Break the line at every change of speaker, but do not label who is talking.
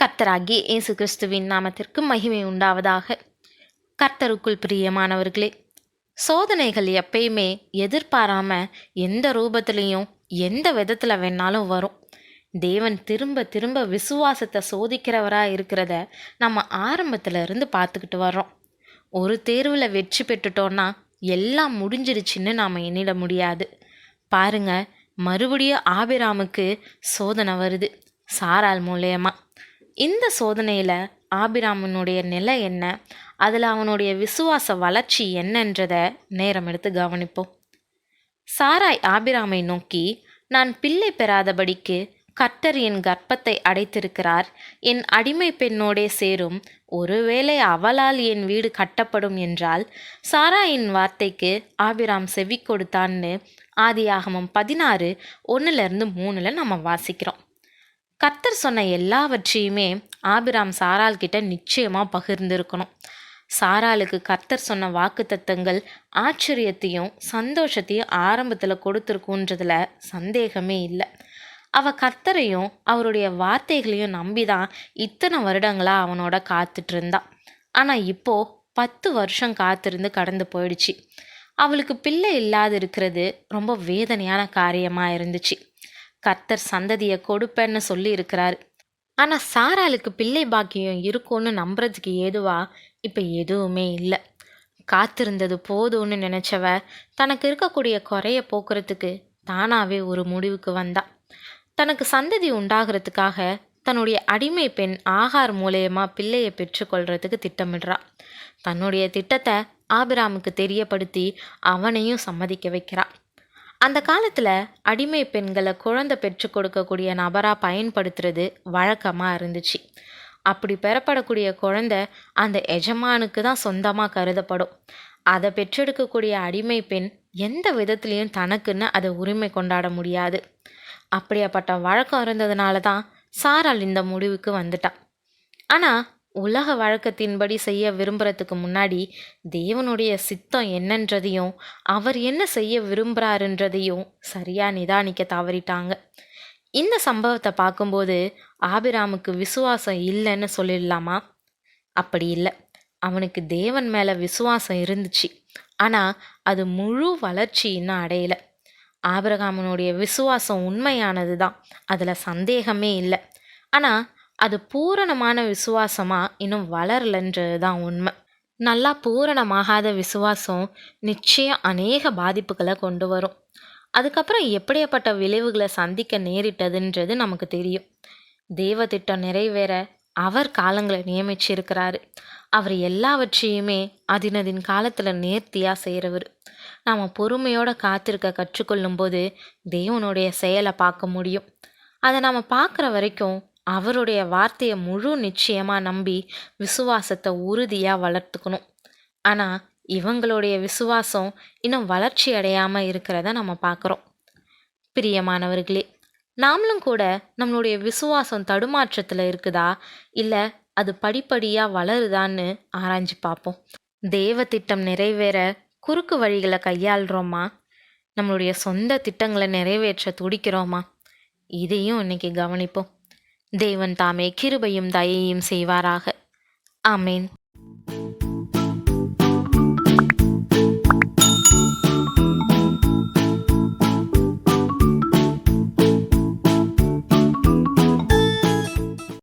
கர்த்தராகிய இயேசு கிறிஸ்துவின் நாமத்திற்கு மகிமை உண்டாவதாக. கர்த்தருக்குள் பிரியமானவர்களே சோதனைகள் எப்பயுமே எதிர்பாராம எந்த ரூபத்திலையும் எந்த விதத்தில் வேணாலும் வரும். தேவன் திரும்ப திரும்ப விசுவாசத்தை சோதிக்கிறவராக இருக்கிறத நம்ம ஆரம்பத்தில் இருந்து பார்த்துக்கிட்டு வர்றோம். ஒரு தேர்வில் வெற்றி பெற்றுட்டோன்னா எல்லாம் முடிஞ்சிருச்சுன்னு நாம் எண்ணிட முடியாது. பாருங்க மறுபடியும் ஆபிராமுக்கு சோதனை வருது சாரால் மூலயமா. இந்த சோதனையில் ஆபிராமனுடைய நிலை என்ன? அதில் அவனுடைய விசுவாச வளர்ச்சி என்னன்றதை நேரம் எடுத்து கவனிப்போம். சாராய் ஆபிராமை நோக்கி நான் பிள்ளை பெறாதபடிக்கு கர்த்தர் என் கர்ப்பத்தை அடைத்திருக்கிறார். என் அடிமை பெண்ணோடே சேரும். ஒருவேளை அவளால் என் வீடு கட்டப்படும் என்றால் சாராயின் வார்த்தைக்கு ஆபிராம் செவி கொடுத்தான்னு ஆதியாகமம் பதினாறு ஒன்றுலேருந்து மூணில் நம்ம வாசிக்கிறோம். கர்த்தர் சொன்ன எல்லாவற்றையுமே ஆபிராம் சாரால் கிட்ட நிச்சயமாக பகிர்ந்திருக்கணும். சாராளுக்கு கர்த்தர் சொன்ன வாக்குத்தத்தங்கள் ஆச்சரியத்தையும் சந்தோஷத்தையும் ஆரம்பத்தில் கொடுத்துருக்குன்றதுல சந்தேகமே இல்லை. அவ கர்த்தரையும் அவருடைய வார்த்தைகளையும் நம்பி தான் இத்தனை வருடங்களாக அவனோட காத்துட்டு இருந்தான் ஆனால் இப்போது பத்து வருஷம் காத்திருந்து கடந்து போயிடுச்சு. அவளுக்கு பிள்ளை இல்லாது இருக்கிறது ரொம்ப வேதனையான காரியமாக இருந்துச்சு. கர்த்தர் சந்ததியை கொடுப்பேன்னு சொல்லி இருக்கிறாரு ஆனால் சாராளுக்கு பிள்ளை பாக்கியம் இருக்கும்னு நம்புறதுக்கு ஏதுவா? இப்போ எதுவுமே இல்லை. காத்திருந்தது போதும்னு நினச்சவ தனக்கு இருக்கக்கூடிய குறைய போக்குறதுக்கு தானாகவே ஒரு முடிவுக்கு வந்தா. தனக்கு சந்ததி உண்டாகிறதுக்காக தன்னுடைய அடிமை பெண் ஆகார் மூலயமா பிள்ளையை பெற்றுக்கொள்றதுக்கு திட்டமிடுறா. தன்னுடைய திட்டத்தை ஆபிராமுக்கு தெரியப்படுத்தி அவனையும் சம்மதிக்க வைக்கிறா. அந்த காலத்தில் அடிமை பெண்களை குழந்தை பெற்று கொடுக்கக்கூடிய நபராக பயன்படுத்துறது வழக்கமாக இருந்துச்சு. அப்படி பெறப்படக்கூடிய குழந்தை அந்த எஜமானுக்கு தான் சொந்தமாக கருதப்படும். அதை பெற்றெடுக்கக்கூடிய அடிமை பெண் எந்த விதத்துலேயும் தனக்குன்னு அதை உரிமை கொண்டாட முடியாது. அப்படியாப்பட்ட வழக்கம் இருந்ததுனால தான் சாரால் இந்த முடிவுக்கு வந்துட்டான். ஆனால் உலக வழக்கத்தின்படி செய்ய விரும்புறதுக்கு முன்னாடி தேவனுடைய சித்தம் என்னன்றதையும் அவர் என்ன செய்ய விரும்புகிறாருன்றதையும் சரியாக நிதானிக்க தவறிட்டாங்க. இந்த சம்பவத்தை பார்க்கும்போது ஆபிராமுக்கு விசுவாசம் இல்லைன்னு சொல்லிடலாமா? அப்படி இல்லை. அவனுக்கு தேவன் மேலே விசுவாசம் இருந்துச்சு. ஆனால் அது முழு வளர்ச்சி இன்னும் அடையலை. ஆபிரகாமனுடைய விசுவாசம் உண்மையானது தான் அதில் சந்தேகமே இல்லை. ஆனால் அது பூரணமான விசுவாசமாக இன்னும் வளரலன்றது தான் உண்மை. நல்லா பூரணமாகாத விசுவாசம் நிச்சயம் அநேக பாதிப்புகளை கொண்டு வரும். அதுக்கப்புறம் எப்படியாப்பட்ட விளைவுகளை சந்திக்க நேரிட்டதுன்றது நமக்கு தெரியும். தேவ திட்டம் நிறைவேற அவர் காலங்களை நியமிச்சிருக்கிறாரு. அவர் எல்லாவற்றையுமே அதினதின் காலத்தில் நேர்த்தியாக செய்கிறவர் நாம் பொறுமையோட காத்திருக்க கற்றுக்கொள்ளும் போது தேவனுடைய செயலை பார்க்க முடியும். அதை நாம் பார்க்குற வரைக்கும் அவருடைய வார்த்தையை முழு நிச்சயமாக நம்பி விசுவாசத்தை உறுதியாக வளர்த்துக்கணும். ஆனால் இவங்களுடைய விசுவாசம் இன்னும் வளர்ச்சி அடையாமல் இருக்கிறத நம்ம பார்க்குறோம் பிரியமானவர்களே நாமளும் கூட நம்மளுடைய விசுவாசம் தடுமாற்றத்தில் இருக்குதா? இல்லை அது படிப்படியாக வளருதான்னு ஆராய்ஞ்சு பார்ப்போம் தேவ திட்டம் நிறைவேற குறுக்கு வழிகளை கையாளுறோமா? நம்மளுடைய சொந்த திட்டங்களை நிறைவேற்ற துடிக்கிறோமா? இதையும் இன்னைக்கு கவனிப்போம். தேவன் தாமே கிருபையும் தயையும் செய்வாராக. ஆமேன்.